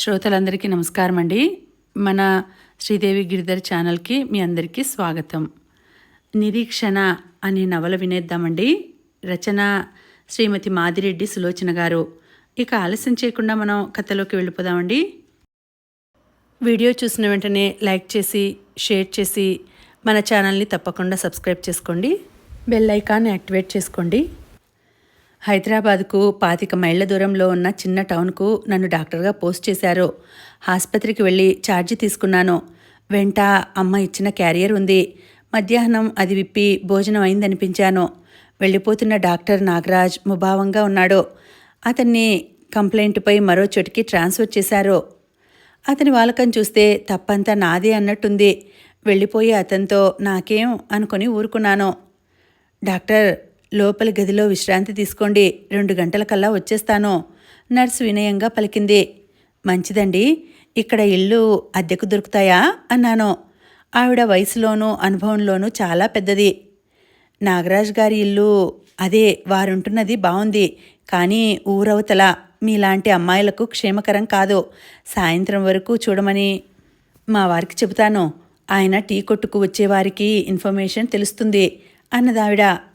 శ్రోతలందరికీ నమస్కారం అండి మన శ్రీదేవి గిరిధర్ ఛానల్కి మీ అందరికీ స్వాగతం. నిరీక్షణ అనే నవల వినేద్దామండి. రచన శ్రీమతి మాదిరెడ్డి సులోచన గారు. ఇక ఆలస్యం చేయకుండా మనం కథలోకి వెళ్ళిపోదామండి. వీడియో చూసిన వెంటనే లైక్ చేసి షేర్ చేసి మన ఛానల్ని తప్పకుండా సబ్స్క్రైబ్ చేసుకోండి. బెల్ ఐకాన్ యాక్టివేట్ చేసుకోండి. హైదరాబాద్కు పాతిక మైళ్ళ దూరంలో ఉన్న చిన్న టౌన్కు నన్ను డాక్టర్గా పోస్ట్ చేశారు. ఆసుపత్రికి వెళ్ళి ఛార్జీ తీసుకున్నాను. వెంట అమ్మ ఇచ్చిన క్యారియర్ ఉంది. మధ్యాహ్నం అది విప్పి భోజనం అయిందనిపించాను. వెళ్ళిపోతున్న డాక్టర్ నాగరాజ్ ముభావంగా ఉన్నాడు. అతన్ని కంప్లైంట్పై మరో చోటికి ట్రాన్స్ఫర్ చేశారు. అతని వాలకం చూస్తే తప్పంతా నాదే అన్నట్టుంది. వెళ్ళిపోయి అతనితో నాకేం అనుకొని ఊరుకున్నాను. డాక్టర్ లోపలి గదిలో విశ్రాంతి తీసుకోండి. రెండు గంటలకల్లా వచ్చేస్తాను. నర్సు వినయంగా పలికింది. మంచిదండి. ఇక్కడ ఇల్లు అద్దెకు దొరుకుతాయా? అన్నాను. ఆవిడ వయసులోనూ అనుభవంలోనూ చాలా పెద్దది. నాగరాజ్ గారి ఇల్లు అదే వారుంటున్నది బాగుంది కానీ ఊరవతల మీలాంటి అమ్మాయిలకు క్షేమకరం కాదు. సాయంత్రం వరకు చూడమని మా వారికి చెబుతాను. ఆయన టీ కొట్టుకు వచ్చేవారికి ఇన్ఫర్మేషన్ తెలుస్తుంది అన్నదావిడ.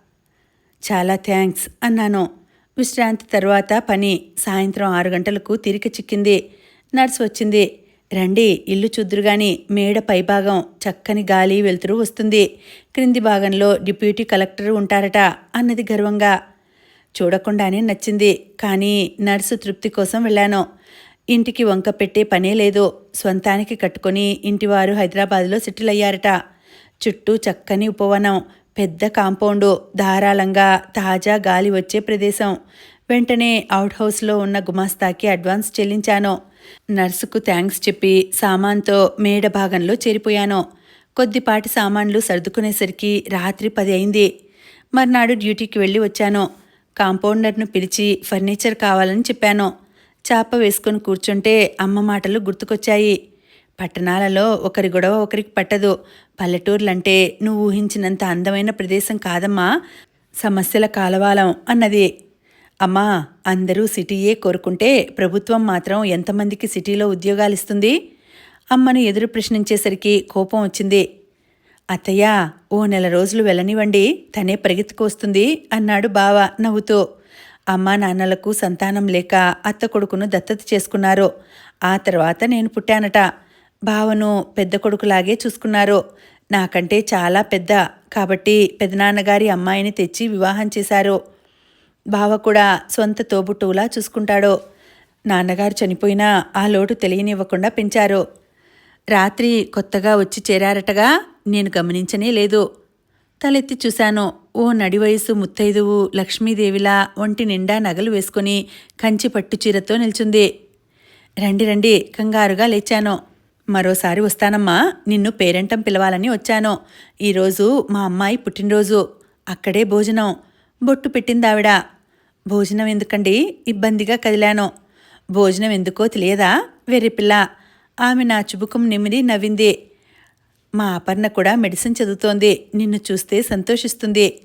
చాలా థ్యాంక్స్ అన్నాను. విశ్రాంతి తర్వాత పని సాయంత్రం ఆరు గంటలకు తిరిగి చిక్కింది. నర్స్ వచ్చింది. రండి ఇల్లు చూద్దురుగాని మేడ పైభాగం చక్కని గాలి వెలుతురు వస్తుంది. క్రింది భాగంలో డిప్యూటీ కలెక్టర్ ఉంటారట అన్నది గర్వంగా. చూడకుండానే నచ్చింది కానీ నర్సు తృప్తి కోసం వెళ్ళాను. ఇంటికి వంక పెట్టే పనే లేదు. స్వంతానికి కట్టుకొని ఇంటివారు హైదరాబాద్లో సెటిల్ అయ్యారట. చుట్టూ చక్కని ఉపవనం పెద్ద కాంపౌండు ధారాళంగా తాజా గాలి వచ్చే ప్రదేశం. వెంటనే అవుట్ హౌస్లో ఉన్న గుమాస్తాకి అడ్వాన్స్ చెల్లించాను. నర్సుకు థ్యాంక్స్ చెప్పి సామాన్తో మేడ భాగంలో చేరిపోయాను. కొద్దిపాటి సామాన్లు సర్దుకునేసరికి రాత్రి పది అయింది. మర్నాడు డ్యూటీకి వెళ్ళి వచ్చాను. కాంపౌండర్ను పిలిచి ఫర్నిచర్ కావాలని చెప్పాను. చాప వేసుకొని కూర్చుంటే అమ్మ మాటలు గుర్తుకొచ్చాయి. పట్టణాలలో ఒకరి గొడవ ఒకరికి పట్టదు. పల్లెటూర్లంటే నువ్వు ఊహించినంత అందమైన ప్రదేశం కాదమ్మా. సమస్యల కాలవాలం అన్నది. అమ్మా అందరూ సిటీయే కోరుకుంటే ప్రభుత్వం మాత్రం ఎంతమందికి సిటీలో ఉద్యోగాలు ఇస్తుంది? అమ్మను ఎదురు ప్రశ్నించేసరికి కోపం వచ్చింది. అత్తయ్య ఓ నెల రోజులు వెళ్ళనివ్వండి తనే పరిగెత్తుకొస్తుంది అన్నాడు బావ నవ్వుతూ. అమ్మా నాన్నలకు సంతానం లేక అత్త కొడుకును దత్తత చేసుకున్నారు. ఆ తర్వాత నేను పుట్టానట. బావను పెద్ద కొడుకులాగే చూసుకున్నారు. నాకంటే చాలా పెద్ద. కాబట్టి పెదనాన్నగారి అమ్మాయిని తెచ్చి వివాహం చేశారు. బావ కూడా సొంత తోబుట్టువులా చూసుకుంటాడు. నాన్నగారు చనిపోయినా ఆ లోటు తెలియనివ్వకుండా పెంచారు. రాత్రి కొత్తగా వచ్చి చేరారటగా నేను గమనించనే లేదు. తలెత్తి చూశాను. ఓ నడి వయసు ముత్తైదువు లక్ష్మీదేవిలా ఒంటి నిండా నగలు వేసుకుని కంచి పట్టు చీరతో నిల్చుంది. రండి రండి కంగారుగా లేచాను. మరోసారి వస్తానమ్మా. నిన్ను పేరెంటం పిలవాలని వచ్చాను. ఈరోజు మా అమ్మాయి పుట్టినరోజు. అక్కడే భోజనం. బొట్టు పెట్టిందావిడ. భోజనం ఎందుకండి? ఇబ్బందిగా కదిలాను. భోజనం ఎందుకో తెలియదా? వెర్రిపిల్ల. ఆమె నా చుబుకం నిమిరి నవ్వింది. మా అపర్ణ కూడా మెడిసిన్ చదువుతోంది. నిన్ను చూస్తే సంతోషిస్తుంది.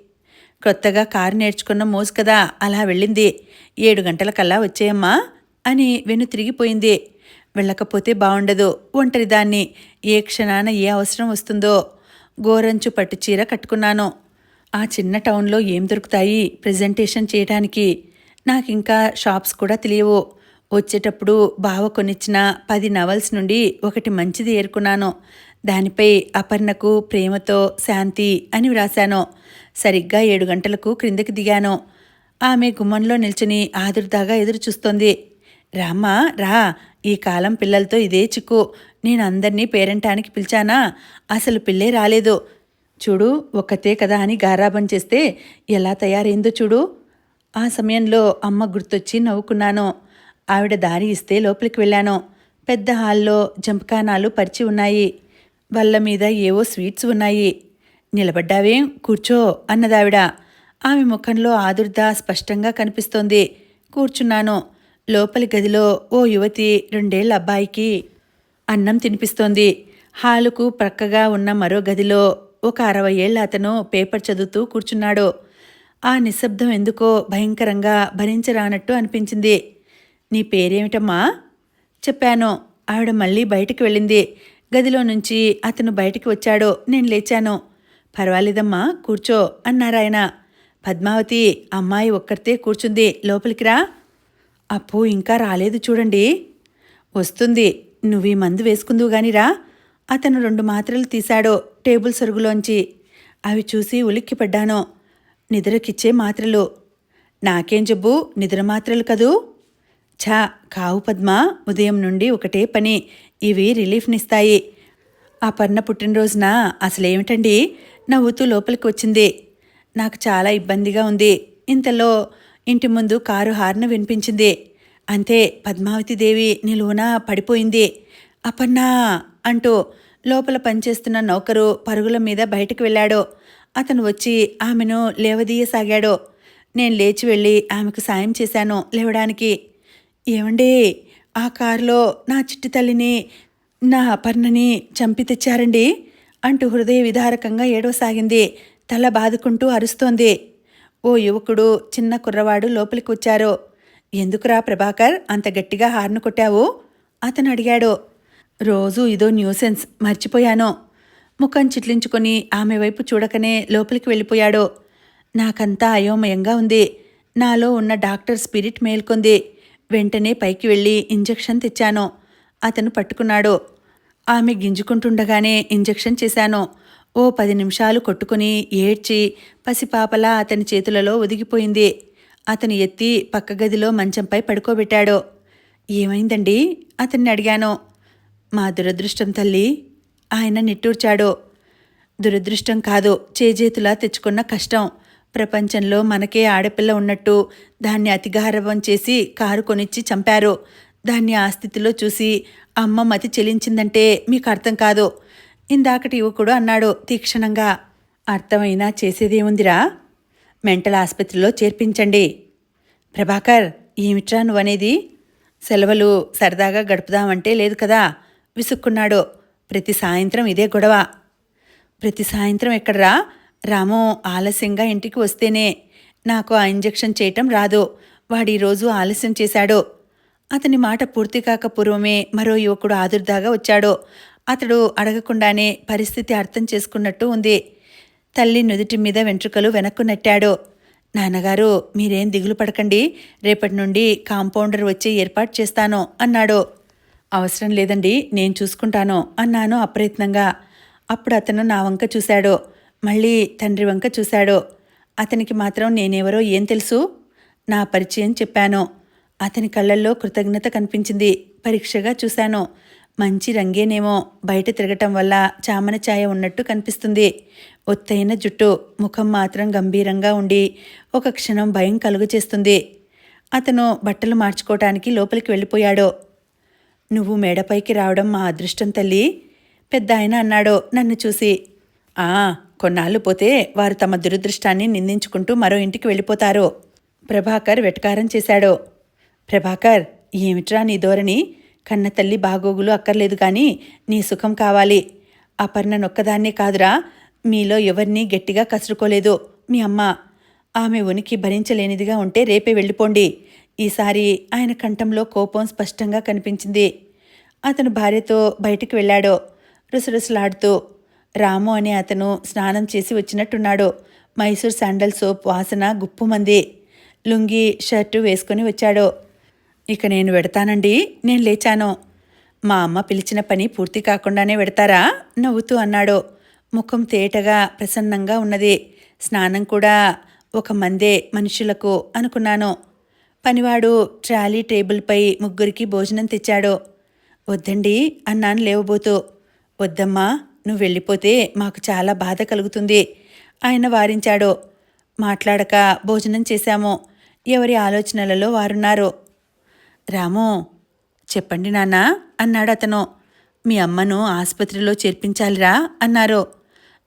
కొత్తగా కారు నేర్చుకున్న మోజు కదా. అలా వెళ్ళింది. ఏడు గంటలకల్లా వచ్చేయమ్మా అని వెను తిరిగిపోయింది. వెళ్ళకపోతే బాగుండదు ఒంటరిదాన్ని ఏ క్షణాన ఏ అవసరం వస్తుందో. గోరంచు పట్టు చీర కట్టుకున్నాను. ఆ చిన్న టౌన్లో ఏం దొరుకుతాయి ప్రజెంటేషన్ చేయడానికి నాకింకా షాప్స్ కూడా తెలియవు. వచ్చేటప్పుడు బావ కొనిచ్చిన పది నవల్స్ నుండి ఒకటి మంచిది ఏరుకున్నాను. దానిపై అపర్ణకు ప్రేమతో శాంతి అని వ్రాశాను. సరిగ్గా ఏడు గంటలకు క్రిందకి దిగాను. ఆమె గుమ్మంలో నిల్చుని ఆదుర్దాగా ఎదురుచూస్తోంది. రామ్మా రా. ఈ కాలం పిల్లలతో ఇదే చిక్కు. నేను అందరినీ పేరెంటానికి పిలిచానా? అసలు పిల్లే రాలేదు. చూడు ఒక్కతే కదా అని గారాబం చేస్తే ఎలా తయారైందో చూడు. ఆ సమయంలో అమ్మ గుర్తొచ్చి నవ్వుకున్నాను. ఆవిడ దారి ఇస్తే లోపలికి వెళ్ళాను. పెద్ద హాల్లో జంపకానాలు పరిచి ఉన్నాయి. వల్ల మీద ఏవో స్వీట్స్ ఉన్నాయి. నిలబడ్డావేం కూర్చో అన్నదావిడ. ఆమె ముఖంలో ఆదుర్ద స్పష్టంగా కనిపిస్తోంది. కూర్చున్నాను. లోపలి గదిలో ఓ యువతి రెండేళ్ళ అబ్బాయికి అన్నం తినిపిస్తోంది. హాలుకు ప్రక్కగా ఉన్న మరో గదిలో ఒక అరవై ఏళ్ళ అతను పేపర్ చదువుతూ కూర్చున్నాడు. ఆ నిశ్శబ్దం ఎందుకో భయంకరంగా భరించరానట్టు అనిపించింది. నీ పేరేమిటమ్మా? చెప్పాను. ఆవిడ మళ్ళీ బయటికి వెళ్ళింది. గదిలో నుంచి అతను బయటికి వచ్చాడు. నేను లేచాను. పర్వాలేదమ్మా కూర్చో అన్నారాయన. పద్మావతి అమ్మాయి ఒక్కరితే కూర్చుంది. లోపలికి రా. అప్పు ఇంకా రాలేదు చూడండి. వస్తుంది. నువ్వు ఈ మందు వేసుకుందువు గానిరా అతను రెండు మాత్రలు తీశాడో టేబుల్ సరుగులోంచి. అవి చూసి ఉలిక్కిపడ్డాను. నిద్రకిచ్చే మాత్రలు. నాకేం జబ్బు? నిద్ర మాత్రలు కదూ? ఛా కావు పద్మ ఉదయం నుండి ఒకటే పని. ఇవి రిలీఫ్నిస్తాయి. ఆ పర్ణ పుట్టినరోజున అసలేమిటండి? నవ్వుతూ లోపలికి వచ్చింది. నాకు చాలా ఇబ్బందిగా ఉంది. ఇంతలో ఇంటి ముందు కారు హార్న్ వినిపించింది. అంతే పద్మావతి దేవి నిలువున పడిపోయింది. అపన్నా అంటూ లోపల పనిచేస్తున్న నౌకరు పరుగుల మీద బయటకు వెళ్ళాడు. అతను వచ్చి ఆమెను లేవదీయసాగాడు. నేను లేచి వెళ్ళి ఆమెకు సాయం చేశాను లేవడానికి. ఏమండి ఆ కారులో నా చిట్టి తల్లిని నా అపర్ణని చంపి తెచ్చారండి? అంటూ హృదయ విదారకంగా ఏడవసాగింది. తల బాదుకుంటూ అరుస్తోంది. ఓ యువకుడు చిన్న కుర్రవాడు లోపలికి వచ్చారు ఎందుకురా ప్రభాకర్ అంత గట్టిగా హార్న్ కొట్టావు? అతను అడిగాడు రోజు ఇదో న్యూసెన్స్ మర్చిపోయాను. ముఖం చిట్లించుకొని ఆమె వైపు చూడకనే లోపలికి వెళ్ళిపోయాడు. నాకంతా అయోమయంగా ఉంది. నాలో ఉన్న డాక్టర్ స్పిరిట్ మేల్కొంది. వెంటనే పైకి వెళ్ళి ఇంజెక్షన్ తెచ్చాను. అతను పట్టుకున్నాడు. ఆమె గింజుకుంటుండగానే ఇంజెక్షన్ చేశాను. ఓ పది నిమిషాలు కొట్టుకుని ఏడ్చి పసిపాపలా అతని చేతులలో ఒదిగిపోయింది. అతను ఎత్తి పక్క గదిలో మంచంపై పడుకోబెట్టాడు. ఏమైందండి? అతన్ని అడిగాను. మా దురదృష్టం తల్లి ఆయన నిట్టూర్చాడు. దురదృష్టం కాదు చేజేతులా తెచ్చుకున్న కష్టం. ప్రపంచంలో మనకే ఆడపిల్ల ఉన్నట్టు దాన్ని అతిగారవం చేసి కారు కొనిచ్చి చంపారు. దాన్ని ఆ స్థితిలో చూసి అమ్మ మతి చెలించిందంటే మీకు అర్థం కాదు. ఇందాకటి యువకుడు అన్నాడు తీక్షణంగా అర్థమైనా చేసేదేముందిరా? మెంటల్ ఆసుపత్రిలో చేర్పించండి. ప్రభాకర్ ఏమిట్రా నువ్వనేది? సెలవులు సరదాగా గడుపుదామంటే లేదు కదా? విసుక్కున్నాడు. ప్రతి సాయంత్రం ఇదే గొడవ. ప్రతి సాయంత్రం ఎక్కడరా? రాము ఆలస్యంగా ఇంటికి వస్తేనే. నాకు ఆ ఇంజెక్షన్ చేయటం రాదు. వాడి రోజు ఆలస్యం చేశాడు. అతని మాట పూర్తి కాక పూర్వమే మరో యువకుడు ఆదుర్దాగా వచ్చాడు. అతడు అడగకుండానే పరిస్థితి అర్థం చేసుకున్నట్టు ఉంది. తల్లి నుదుటి మీద వెంట్రుకలు వెనక్కు నెట్టాడు. నాన్నగారు మీరేం దిగులు పడకండి. రేపటి నుండి కాంపౌండర్ వచ్చి ఏర్పాటు చేస్తాను అన్నాడు. అవసరం లేదండి నేను చూసుకుంటాను అన్నాను అప్రయత్నంగా. అప్పుడు అతను నా వంక చూశాడు. మళ్ళీ తండ్రి వంక చూశాడు. అతనికి మాత్రం నేనెవరో ఏం తెలుసు? నా పరిచయం చెప్పాను. అతని కళ్ళల్లో కృతజ్ఞత కనిపించింది. పరీక్షగా చూశాను. మంచి రంగేనేమో బయట తిరగటం వల్ల చామన ఛాయ ఉన్నట్టు కనిపిస్తుంది. ఒత్తైన జుట్టు ముఖం మాత్రం గంభీరంగా ఉండి ఒక క్షణం భయం కలుగు చేస్తుంది అతను బట్టలు మార్చుకోవటానికి లోపలికి వెళ్ళిపోయాడు. నువ్వు మేడపైకి రావడం మా అదృష్టం తల్లి పెద్ద ఆయన అన్నాడు నన్ను చూసి. ఆ కొన్నాళ్ళు పోతే వారు తమ దురదృష్టాన్ని నిందించుకుంటూ మరో ఇంటికి వెళ్ళిపోతారు ప్రభాకర్ వెటకారం చేశాడు. ప్రభాకర్ ఏమిట్రా నీ ధోరణి? కన్న తల్లి బాగోగులు అక్కర్లేదు కానీ నీ సుఖం కావాలి. అపర్ణ నొక్కదాన్నే కాదురా. మీలో ఎవరినీ గట్టిగా కసురుకోలేదు. మీ అమ్మ. ఆమె ఉనికి భరించలేనిదిగా ఉంటే రేపే వెళ్ళిపోండి. ఈసారి ఆయన కంఠంలో కోపం స్పష్టంగా కనిపించింది. అతను భార్యతో బయటికి వెళ్ళాడు. రుసరుసలాడుతూ రాము అనే అతను స్నానం చేసి వచ్చినట్టున్నాడు. మైసూర్ శాండల్ సోప్ వాసన గుప్పుమంది. లుంగి షర్టు వేసుకుని వచ్చాడు. ఇక నేను వెడతానండి. నేను లేచాను. మా అమ్మ పిలిచిన పని పూర్తి కాకుండానే వెడతారా? నవ్వుతూ అన్నాడు. ముఖం తేటగా ప్రసన్నంగా ఉన్నది. స్నానం కూడా ఒక మందే మనుషులకు అనుకున్నాను. పనివాడు ట్రాలీ టేబుల్పై ముగ్గురికి భోజనం తెచ్చాడు. వద్దండి అన్నాను లేవబోతూ. వద్దమ్మా నువ్వు వెళ్ళిపోతే మాకు చాలా బాధ కలుగుతుంది ఆయన వారించాడు. మాట్లాడక భోజనం చేశాము. ఎవరి ఆలోచనలలో వారున్నారు. రాము చెప్పండి నాన్నా అన్నాడు అతను. మీ అమ్మను ఆసుపత్రిలో చేర్పించాలిరా అన్నారు.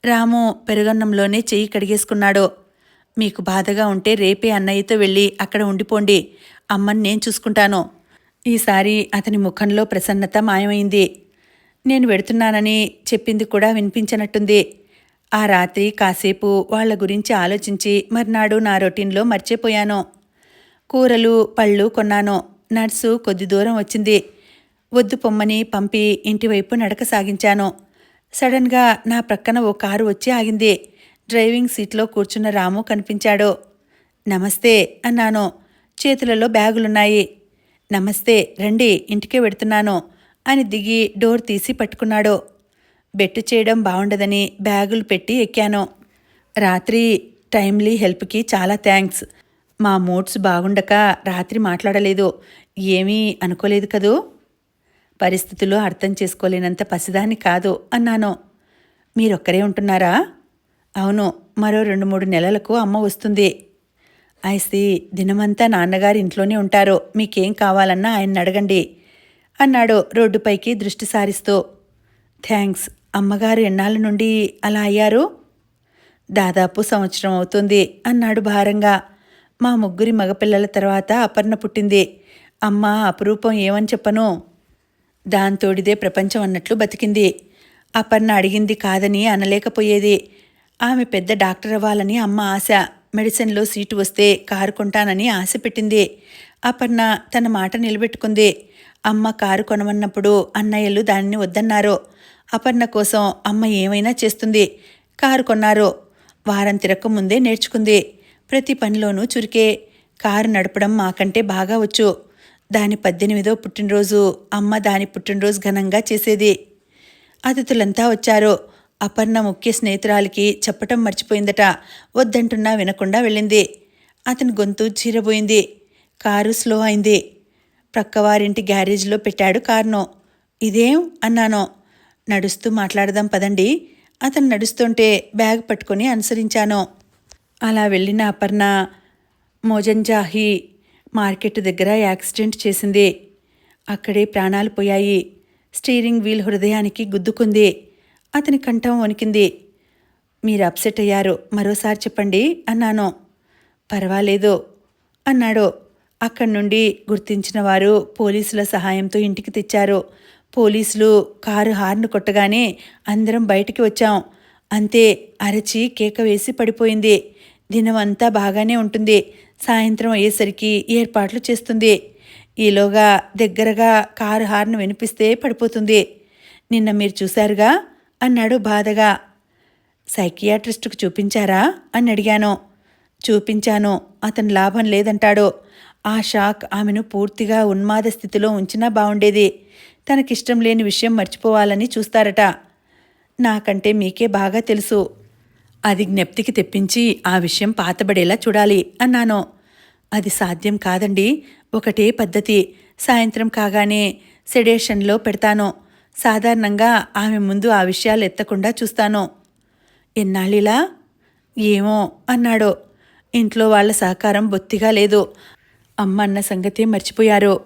రాము పెరుగన్నంలోనే చెయ్యి కడిగేసుకున్నాడు. మీకు బాధగా ఉంటే రేపే అన్నయ్యతో వెళ్ళి అక్కడ ఉండిపోండి. అమ్మని నేను చూసుకుంటాను. ఈసారి అతని ముఖంలో ప్రసన్నత మాయమైంది. నేను వెడుతున్నానని చెప్పింది కూడా వినిపించినట్టుంది. ఆ రాత్రి కాసేపు వాళ్ళ గురించి ఆలోచించి మర్నాడు నా రొటీన్లో మర్చిపోయాను. కూరలు పళ్ళు కొన్నాను. నర్సు కొద్ది దూరం వచ్చింది. వద్దు పొమ్మని పంపి ఇంటివైపు నడక సాగించాను. సడన్గా నా ప్రక్కన ఓ కారు వచ్చి ఆగింది. డ్రైవింగ్ సీట్లో కూర్చున్న రాము కనిపించాడు. నమస్తే అన్నాను. చేతులలో బ్యాగులున్నాయి. నమస్తే రండి ఇంటికే వెడుతున్నాను అని దిగి డోర్ తీసి పట్టుకున్నాడు. బెట్టు చేయడం బాగుండదని బ్యాగులు పెట్టి ఎక్కాను. రాత్రి టైమ్లీ హెల్ప్కి చాలా థ్యాంక్స్ మా మూడ్స్ బాగుండక రాత్రి మాట్లాడలేదు. ఏమీ అనుకోలేదు కదూ? పరిస్థితులు అర్థం చేసుకోలేనంత పసిదాన్ని కాదు అన్నాను. మీరొక్కరే ఉంటున్నారా? అవును మరో రెండు మూడు నెలలకు అమ్మ వస్తుంది. ఐసి దినమంతా నాన్నగారు ఇంట్లోనే ఉంటారు. మీకేం కావాలన్నా ఆయన్ని అడగండి అన్నాడు రోడ్డుపైకి దృష్టి సారిస్తూ. థ్యాంక్స్ అమ్మగారు ఎన్నాళ్ళ నుండి అలా అయ్యారు? దాదాపు సంవత్సరం అవుతుంది అన్నాడు భారంగా. మా ముగ్గురి మగపిల్లల తర్వాత అపర్ణ పుట్టింది. అమ్మ అపురూపం ఏమని చెప్పను? దాంతోడిదే ప్రపంచం అన్నట్లు బతికింది. అపర్ణ అడిగింది కాదని అనలేకపోయేది. ఆమె పెద్ద డాక్టర్ అవ్వాలని అమ్మ ఆశ. మెడిసిన్లో సీటు వస్తే కారు కొంటానని ఆశ పెట్టింది. అపర్ణ తన మాట నిలబెట్టుకుంది. అమ్మ కారు కొనమన్నప్పుడు అన్నయ్యలు దానిని వద్దన్నారు. అపర్ణ కోసం అమ్మ ఏమైనా చేస్తుంది? కారు కొన్నారు. వారం తిరక్క ముందే నేర్చుకుంది. ప్రతి పనిలోనూ చురికే. కారు నడపడం మాకంటే బాగా వచ్చు. దాని పద్దెనిమిదో పుట్టినరోజు అమ్మ దాని పుట్టినరోజు ఘనంగా చేసేది. అతిథులంతా వచ్చారు. అపర్ణ ముఖ్య స్నేహితురాలికి చెప్పటం మర్చిపోయిందట. వద్దంటున్నా వినకుండా వెళ్ళింది. అతని గొంతు చీరబోయింది. కారు స్లో అయింది. ప్రక్కవారింటి గ్యారేజ్లో పెట్టాడు కారును. ఇదేం? అన్నాను. నడుస్తూ మాట్లాడదాం పదండి. అతను నడుస్తుంటే బ్యాగ్ పట్టుకొని అనుసరించాను. అలా వెళ్ళిన అపర్ణ మోజంజాహి మార్కెట్ దగ్గర యాక్సిడెంట్ చేసింది. అక్కడే ప్రాణాలు పోయాయి. స్టీరింగ్ వీల్ హృదయానికి గుద్దుకుంది. అతని కంఠం వణికింది. మీరు అప్సెట్ అయ్యారు మరోసారి చెప్పండి అన్నాను. పర్వాలేదు అన్నాడు. అక్కడి నుండి గుర్తించిన వారు పోలీసుల సహాయంతో ఇంటికి తెచ్చారు. పోలీసులు కారు హార్న్ కొట్టగానే అందరం బయటికి వచ్చాం. అంతే అరచి కేక వేసి పడిపోయింది. దినమంతా బాగానే ఉంటుంది. సాయంత్రం అయ్యేసరికి ఏర్పాట్లు చేస్తుంది. ఈలోగా దగ్గరగా కారు హార్న్ వినిపిస్తే పడిపోతుంది. నిన్న మీరు చూశారుగా? అన్నాడు బాధగా. సైకియాట్రిస్టుకు చూపించారా? అని అడిగాను. చూపించాను. అతను లాభం లేదంటాడు. ఆ షాక్ ఆమెను పూర్తిగా ఉన్మాద స్థితిలో ఉంచినా బాగుండేది తనకిష్టం లేని విషయం మర్చిపోవాలని చూస్తారట. నాకంటే మీకే బాగా తెలుసు. అది జ్ఞప్తికి తెప్పించి ఆ విషయం పాతబడేలా చూడాలి అన్నాను. అది సాధ్యం కాదండి. ఒకటే పద్ధతి. సాయంత్రం కాగానే సెడేషన్లో పెడతాను. సాధారణంగా ఆమె ముందు ఆ విషయాలు ఎత్తకుండా చూస్తాను. ఎన్నాళ్ళిలా? ఏమో అన్నాడు. ఇంట్లో వాళ్ళ సహకారం బొత్తిగా లేదు. అమ్మ అన్న సంగతే మర్చిపోయారు.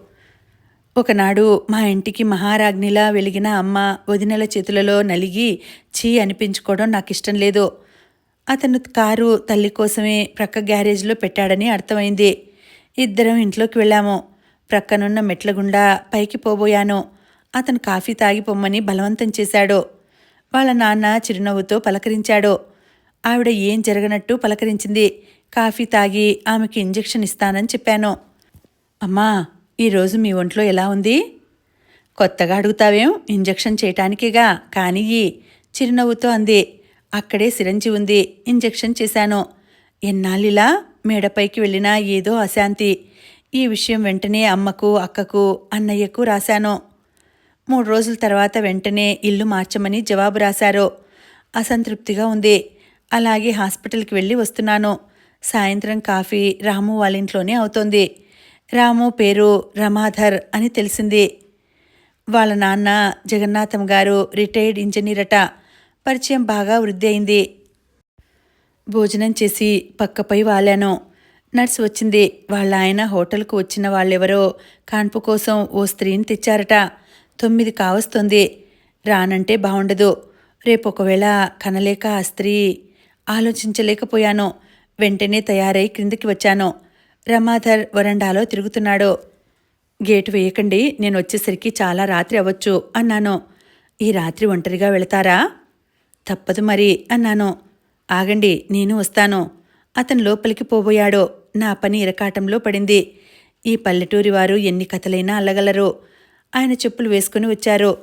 ఒకనాడు మా ఇంటికి మహారాజ్ఞిలా వెలిగిన అమ్మ వదినల చేతులలో నలిగి చీ అనిపించుకోవడం నాకు ఇష్టం లేదు. అతను కారు తల్లి కోసమే ప్రక్క గ్యారేజ్లో పెట్టాడని అర్థమైంది. ఇద్దరం ఇంట్లోకి వెళ్ళాము. ప్రక్కనున్న మెట్ల గుండా పైకి పోబోయాను. అతను కాఫీ తాగి పొమ్మని బలవంతం చేశాడు. వాళ్ళ నాన్న చిరునవ్వుతో పలకరించాడు. ఆవిడ ఏం జరగనట్టు పలకరించింది. కాఫీ తాగి ఆమెకి ఇంజెక్షన్ ఇస్తానని చెప్పాను. అమ్మా ఈరోజు మీ ఒంట్లో ఎలా ఉంది? కొత్తగా అడుగుతావేం? ఇంజెక్షన్ చేయటానికిగా? కానీ చిరునవ్వుతో అంది. అక్కడే సిరంజి ఉంది ఇంజెక్షన్ చేశాను. ఎన్నాళ్ళిలా మేడపైకి వెళ్ళినా ఏదో అశాంతి. ఈ విషయం వెంటనే అమ్మకు అక్కకు అన్నయ్యకు రాశాను. మూడు రోజుల తర్వాత వెంటనే ఇల్లు మార్చమని జవాబు రాశారు. అసంతృప్తిగా ఉంది. అలాగే హాస్పిటల్కి వెళ్ళి వస్తున్నాను. సాయంత్రం కాఫీ రాము వాళ్ళ ఇంట్లోనే అవుతోంది. రాము పేరు రమాధర్ అని తెలిసింది. వాళ్ళ నాన్న జగన్నాథం గారు రిటైర్డ్ ఇంజనీర్ అట పరిచయం బాగా వృద్ధి అయింది. భోజనం చేసి పక్కపై వాలాను. నర్స్ వచ్చింది. వాళ్ళ ఆయన హోటల్కు వచ్చిన వాళ్ళెవరో కాన్పు కోసం ఓ స్త్రీని తెచ్చారట. తొమ్మిది కావస్తుంది. రానంటే బాగుండదు రేపు ఒకవేళ కనలేక ఆ స్త్రీ ఆలోచించలేకపోయాను. వెంటనే తయారై క్రిందికి వచ్చాను. రమాధర్ వరండాలో తిరుగుతున్నాడు. గేటు వేయకండి. నేను వచ్చేసరికి చాలా రాత్రి అవ్వచ్చు అన్నాను. ఈ రాత్రి ఒంటరిగా వెళతారా? తప్పదు మరి అన్నాను. ఆగండి నేను వస్తాను. అతను లోపలికి పోబోయాడో నా పని ఇరకాటంలో పడింది. ఈ పల్లెటూరి వారు ఎన్ని కథలైనా అల్లగలరు. ఆయన చెప్పులు వేసుకుని వచ్చారు.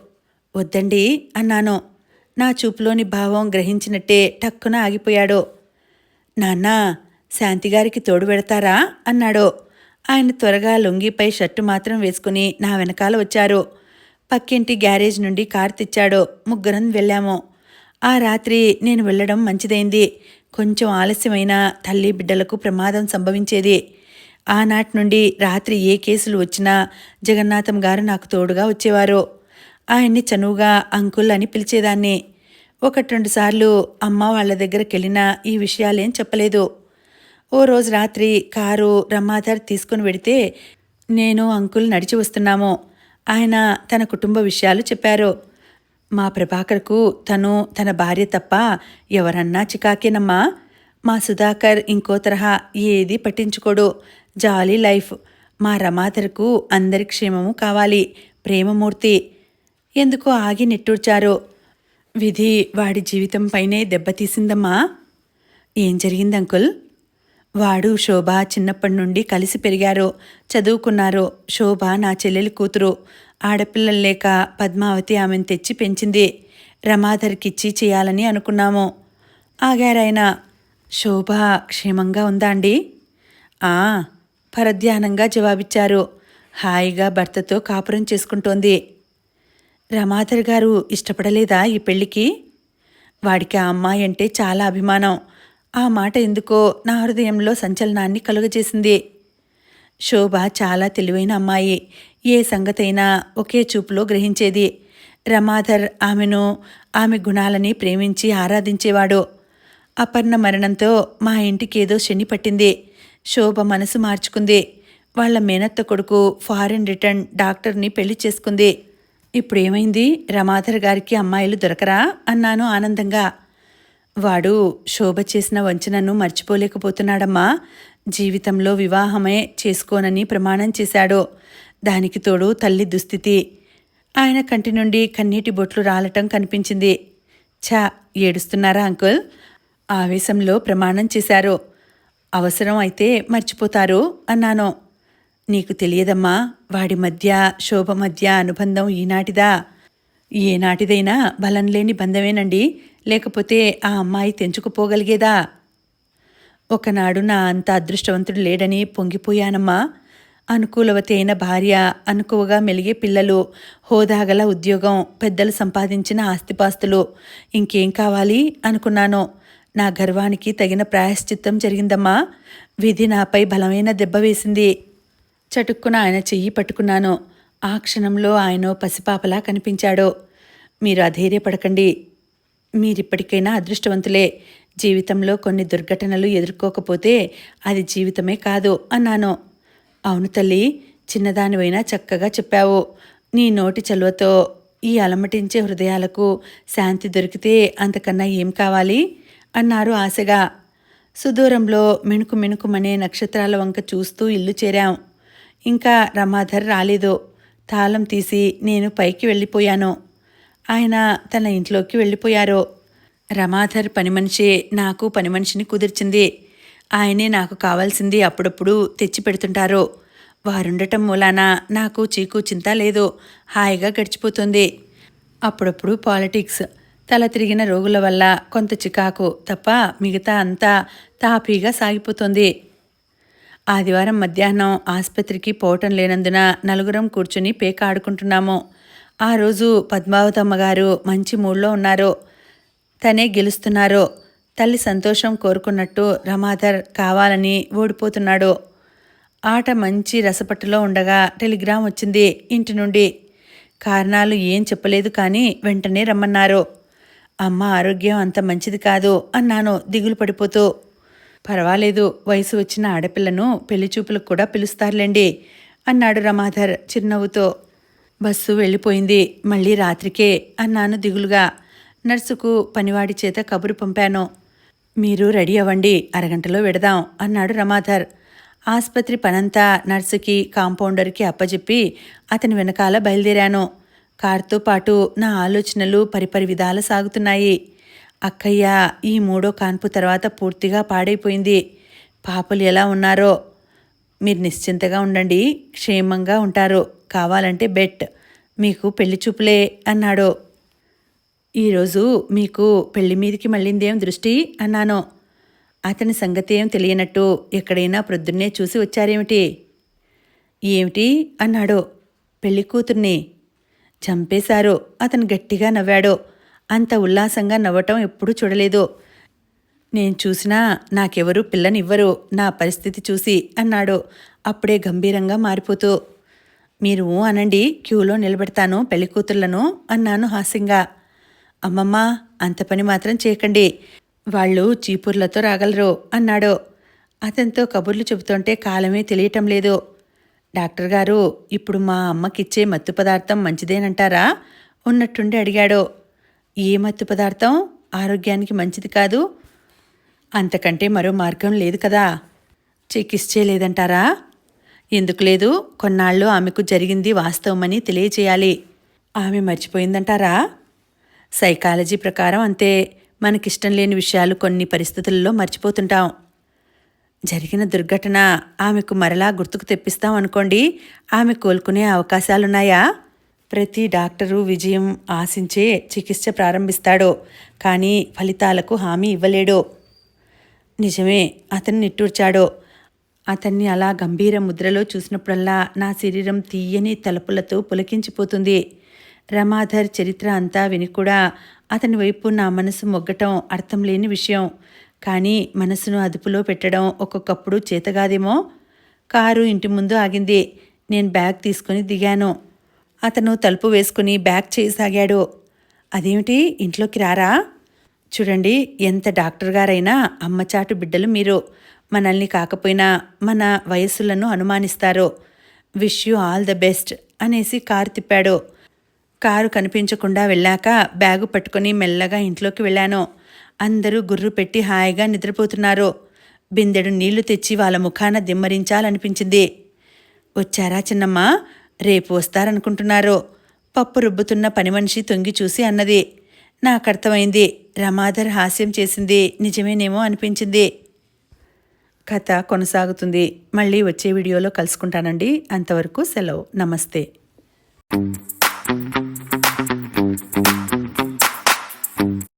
వద్దండి అన్నాను. నా చూపులోని భావం గ్రహించినట్టే టక్కున ఆగిపోయాడు. నాన్నా శాంతిగారికి తోడు పెడతారా? అన్నాడు. ఆయన త్వరగా లొంగిపై షర్టు మాత్రం వేసుకుని నా వెనకాల వచ్చారు. పక్కింటి గ్యారేజ్ నుండి కారు తెచ్చాడు. ముగ్గురం వెళ్ళాము. ఆ రాత్రి నేను వెళ్ళడం మంచిదైంది. కొంచెం ఆలస్యమైన తల్లి బిడ్డలకు ప్రమాదం సంభవించేది. ఆనాటి నుండి రాత్రి ఏ కేసులు వచ్చినా జగన్నాథం గారు నాకు తోడుగా వచ్చేవారు. ఆయన్ని చనువుగా అంకుల్ అని పిలిచేదాన్ని. ఒకటి రెండు సార్లు అమ్మ వాళ్ళ దగ్గరికి వెళ్ళినా ఈ విషయాలేం చెప్పలేదు. ఓ రోజు రాత్రి కారు రమాధర్ తీసుకుని వెడితే నేను అంకుల్ నడిచి వస్తున్నాము. ఆయన తన కుటుంబ విషయాలు చెప్పారు. మా ప్రభాకర్కు తను తన భార్య తప్ప ఎవరన్నా చికాకేనమ్మా? మా సుధాకర్ ఇంకో తరహా ఏది పట్టించుకోడు. Jolly life. మా రమాధర్కు అందరి క్షేమము కావాలి. ప్రేమమూర్తి. ఎందుకో ఆగి నిట్టూర్చారు? విధి వాడి జీవితం పైనే దెబ్బతీసిందమ్మా. ఏం జరిగింది అంకుల్? వాడు శోభ చిన్నప్పటి నుండి కలిసి పెరిగారు. చదువుకున్నారు. శోభ నా చెల్లెలి కూతురు. ఆడపిల్లలు లేక పద్మావతి ఆమెను తెచ్చి పెంచింది. రమాధర్కిచ్చి చేయాలని అనుకున్నాము. ఆగారాయన శోభ క్షేమంగా ఉందా అండి? ఆ పరధ్యానంగా జవాబిచ్చారు. హాయిగా భర్తతో కాపురం చేసుకుంటోంది. రమాధర్ గారు ఇష్టపడలేదా ఈ పెళ్ళికి? వాడికి ఆ అమ్మాయి అంటే చాలా అభిమానం. ఆ మాట ఎందుకో నా హృదయంలో సంచలనాన్ని కలుగజేసింది. శోభ చాలా తెలివైన అమ్మాయి. ఏ సంగతైనా ఒకే చూపులో గ్రహించేది. రమాధర్ ఆమెను ఆమె గుణాలని ప్రేమించి ఆరాధించేవాడు. అపర్ణ మరణంతో మా ఇంటికి ఏదో శని పట్టింది. శోభ మనసు మార్చుకుంది. వాళ్ళ మేనత్త కొడుకు ఫారిన్ రిటర్న్ డాక్టర్ని పెళ్ళి చేసుకుంది. ఇప్పుడు ఏమైంది రమాధర్ గారికి అమ్మాయిలు దొరకరా? అన్నాను ఆనందంగా. వాడు శోభ చేసిన వంచనను మర్చిపోలేకపోతున్నాడమ్మా. జీవితంలో వివాహమే చేసుకోనని ప్రమాణం చేశాడు. దానికి తోడు తల్లి దుస్థితి. ఆయన కంటి నుండి కన్నీటి బొట్లు రాలటం కనిపించింది. ఛా ఏడుస్తున్నారా అంకుల్? ఆవేశంలో ప్రమాణం చేశారు. అవసరం అయితే మర్చిపోతారు అన్నాను. నీకు తెలియదమ్మా వాడి మధ్య శోభ మధ్య అనుబంధం ఈనాటిదా? ఏనాటిదైనా బలం లేని బంధమేనండి. లేకపోతే ఆ అమ్మాయి తెంచుకుపోగలిగేదా? ఒకనాడు నా అంత అదృష్టవంతుడు లేడని పొంగిపోయానమ్మా. అనుకూలవతి అయిన భార్య అనుకువగా మెలిగే పిల్లలు హోదాగల ఉద్యోగం పెద్దలు సంపాదించిన ఆస్తిపాస్తులు. ఇంకేం కావాలి అనుకున్నాను. నా గర్వానికి తగిన ప్రాయశ్చిత్తం జరిగిందమ్మా. విధి నాపై బలమైన దెబ్బ వేసింది. చటుక్కున ఆయన చెయ్యి పట్టుకున్నాను. ఆ క్షణంలో ఆయన పసిపాపలా కనిపించాడు. మీరు అధైర్యపడకండి. మీరిప్పటికైనా అదృష్టవంతులే. జీవితంలో కొన్ని దుర్ఘటనలు ఎదుర్కోకపోతే అది జీవితమే కాదు అన్నాను. అవును తల్లి చిన్నదానివైనా చక్కగా చెప్పావు. నీ నోటి చలువతో ఈ అలమటించే హృదయాలకు శాంతి దొరికితే అంతకన్నా ఏం కావాలి? అన్నారు ఆశగా. సుదూరంలో మిణుకు మిణుకుమనే నక్షత్రాల వంక చూస్తూ ఇల్లు చేరాం. ఇంకా రమాధర్ రాలేదు. తాళం తీసి నేను పైకి వెళ్ళిపోయాను. ఆయన తన ఇంట్లోకి వెళ్ళిపోయారు. రమాధర్ పని మనిషి నాకు పని మనిషిని కుదిర్చింది. ఆయనే నాకు కావాల్సింది అప్పుడప్పుడు తెచ్చి పెడుతుంటారు. వారుండటం మూలాన నాకు చీకు చింత లేదు. హాయిగా గడిచిపోతుంది. అప్పుడప్పుడు పాలిటిక్స్. తల తిరిగిన రోగుల వల్ల కొంత చికాకు తప్ప మిగతా అంతా తాపీగా సాగిపోతుంది. ఆదివారం మధ్యాహ్నం ఆసుపత్రికి పోవటం లేనందున నలుగురం కూర్చుని పేక ఆడుకుంటున్నాము. ఆ రోజు పద్మావతమ్మ గారు మంచి మూడ్లో ఉన్నారు. తనే గెలుస్తున్నారు. తల్లి సంతోషం కోరుకున్నట్టు రమాధర్ కావాలని ఓడిపోతున్నాడు. ఆట మంచి రసపట్టులో ఉండగా టెలిగ్రామ్ వచ్చింది ఇంటి నుండి. కారణాలు ఏం చెప్పలేదు కానీ వెంటనే రమ్మన్నారు. అమ్మ ఆరోగ్యం అంత మంచిది కాదు అన్నాను దిగులు పడిపోతూ. పర్వాలేదు వయసు వచ్చిన ఆడపిల్లను పెళ్ళి చూపులకు కూడా పిలుస్తారులేండి అన్నాడు రమాధర్ చిరునవ్వుతో. బస్సు వెళ్ళిపోయింది మళ్ళీ రాత్రికే అన్నాను దిగులుగా. నర్సుకు పనివాడి చేత కబురు పంపాను. మీరు రెడీ అవ్వండి అరగంటలో విడదాం అన్నాడు రమాధర్. ఆసుపత్రి పనంతా నర్సుకి కాంపౌండర్కి అప్పజెప్పి అతని వెనకాల బయలుదేరాను. కారుతో పాటు నా ఆలోచనలు పరిపరి విధాల సాగుతున్నాయి. అక్కయ్య ఈ మూడో కాన్పు తర్వాత పూర్తిగా పాడైపోయింది. పాపలు ఎలా ఉన్నారో? మీరు నిశ్చింతగా ఉండండి క్షేమంగా ఉంటారు. కావాలంటే బెట్. మీకు పెళ్ళి చూపులే అన్నాడు. ఈరోజు మీకు పెళ్ళి మీదికి మళ్ళిందేం దృష్టి అన్నాను. అతని సంగతి ఏం తెలియనట్టు ఎక్కడైనా ప్రొద్దున్నే చూసి వచ్చారేమిటి? ఏమిటి అన్నాడు పెళ్ళి కూతుర్ని. చంపేశారు అతను గట్టిగా నవ్వాడు. అంత ఉల్లాసంగా నవ్వటం ఎప్పుడూ చూడలేదు. నేను చూసినా నాకెవరూ పిల్లనివ్వరు నా పరిస్థితి చూసి అన్నాడు. అప్పుడే గంభీరంగా మారిపోతూ మీరు అనండి క్యూలో నిలబెడతాను పెళ్ళి కూతుర్లను అన్నాను హాస్యంగా. అమ్మమ్మ అంత పని మాత్రం చేయకండి. వాళ్ళు చీపుర్లతో రాగలరు అన్నాడు. అతనితో కబుర్లు చెబుతుంటే కాలమే తెలియటం లేదు. డాక్టర్ గారు ఇప్పుడు మా అమ్మకిచ్చే మత్తు పదార్థం మంచిదేనంటారా? ఉన్నట్టుండి అడిగాడు. ఏ మత్తు పదార్థం? ఆరోగ్యానికి మంచిది కాదు. అంతకంటే మరో మార్గం లేదు కదా. చికిత్సే లేదంటారా? ఎందుకు లేదు? కొన్నాళ్ళు ఆమెకు జరిగింది వాస్తవమని తెలియచేయాలి. ఆమె మర్చిపోయిందంటారా? సైకాలజీ ప్రకారం అంతే. మనకిష్టం లేని విషయాలు కొన్ని పరిస్థితుల్లో మర్చిపోతుంటాం. జరిగిన దుర్ఘటన ఆమెకు మరలా గుర్తుకు తెప్పిస్తాం అనుకోండి. ఆమె కోలుకునే అవకాశాలున్నాయా? ప్రతి డాక్టరు విజయం ఆశించే చికిత్స ప్రారంభిస్తాడో కానీ ఫలితాలకు హామీ ఇవ్వలేడు. నిజమే అతను నిట్టూర్చాడు. అతన్ని అలా గంభీర ముద్రలో చూసినప్పుడల్లా నా శరీరం తీయని తలుపులతో పులకించిపోతుంది. రమాధర్ చరిత్ర అంతా విని కూడా అతని వైపు నా మనసు మొగ్గటం అర్థం లేని విషయం. కానీ మనసును అదుపులో పెట్టడం ఒక్కొక్కప్పుడు చేతగాదేమో. కారు ఇంటి ముందు ఆగింది. నేను బ్యాగ్ తీసుకుని దిగాను. అతను తలుపు వేసుకుని బ్యాగ్ చేయసాగాడు. అదేమిటి? ఇంట్లోకి రారా? చూడండి ఎంత డాక్టర్ గారైనా అమ్మచాటు బిడ్డలు మీరు. మనల్ని కాకపోయినా మన వయస్సులను అనుమానిస్తారు. Wish you all the best అనేసి కారు తిప్పాడు. కారు కనిపించకుండా వెళ్ళాక బ్యాగు పట్టుకొని మెల్లగా ఇంట్లోకి వెళ్ళాను. అందరూ గుర్రు పెట్టి హాయిగా నిద్రపోతున్నారు. బిందెడు నీళ్ళు తెచ్చి వాళ్ళ ముఖాన దిమ్మరించాలనిపించింది. వచ్చారా చిన్నమ్మ? రేపు వస్తారనుకుంటున్నారు. పప్పు రుబ్బుతున్న పని మనిషి తొంగి చూసి అన్నది. నాకు అర్థమైంది. రమాధర్ హాస్యం చేసింది. నిజమేనేమో అనిపించింది. కథ కొనసాగుతుంది. మళ్ళీ వచ్చే వీడియోలో కలుసుకుంటానండి. అంతవరకు సెలవు. నమస్తే. Thank you.